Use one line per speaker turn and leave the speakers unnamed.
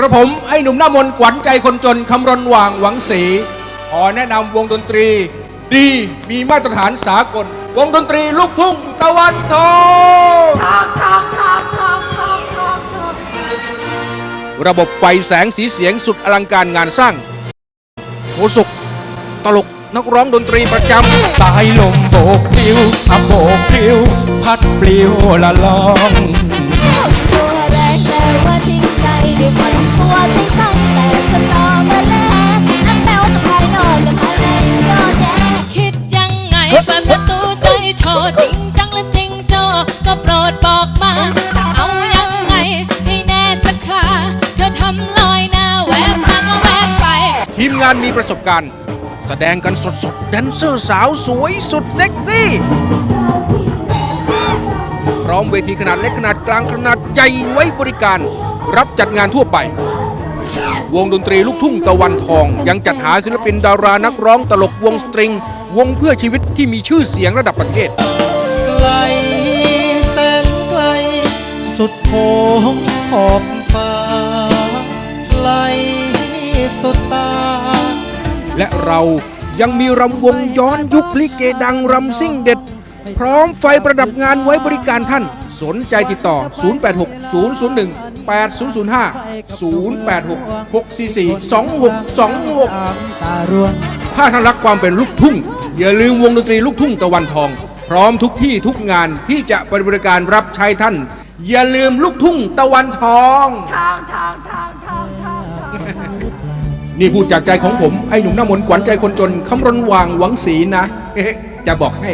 กระผมไอ้หนุ่มหน้ามนขวัญใจคนจนคำรณหว่างหวังสี ขอแนะนำวงดนตรี ดีมีมาตรฐานสากล วงดนตรีลูกทุ่งตะวันตก
ทอง
ระบบไฟแสงสีเสียงสุดอลังการงานสร้างโคศกตลกนักร้องดนตรีประจำ
สายลมโบกปลิวทำโบกปลิว พัดปลิวละลอง
ทีม
งานมีประสบการณ์ แสดงกันสดๆแดนเซอร์สาวสวยสุดเซ็กซี่ พร้อมเวทีขนาดเล็กขนาดกลางขนาดใหญ่ไว้บริการ รับจัดงานทั่วไป วงดนตรีลูกทุ่งตะวันทอง ยังจัดหาศิลปินดารานักร้องตลกวงสตริง วงเพื่อชีวิตที่มีชื่อเสียงระดับประเทศ
ไกลแสนไกล สุดโขงขอบฟ้าไกลสุดตา
และเรายังมีรำวงย้อนยุคลิเกดังรำซิ่งเด็ด พร้อมไฟประดับงานไว้บริการท่าน สนใจติดต่อ 086 001 8005 086 644 2626 ถ้าท่านรักความเป็นลูกทุ่ง อย่าลืมวงดนตรีลูกทุ่งตะวันทอง พร้อมทุกที่ทุกงานที่จะบริการรับใช้ท่าน อย่าลืมลูกทุ่งตะวันทอง
ทองทองทองทองทอง
นี่พูดจากใจของผม ไอ้หนุ่มหน้ามนขวัญใจคนจนคำรณวางหวังสีนะ จะบอกให้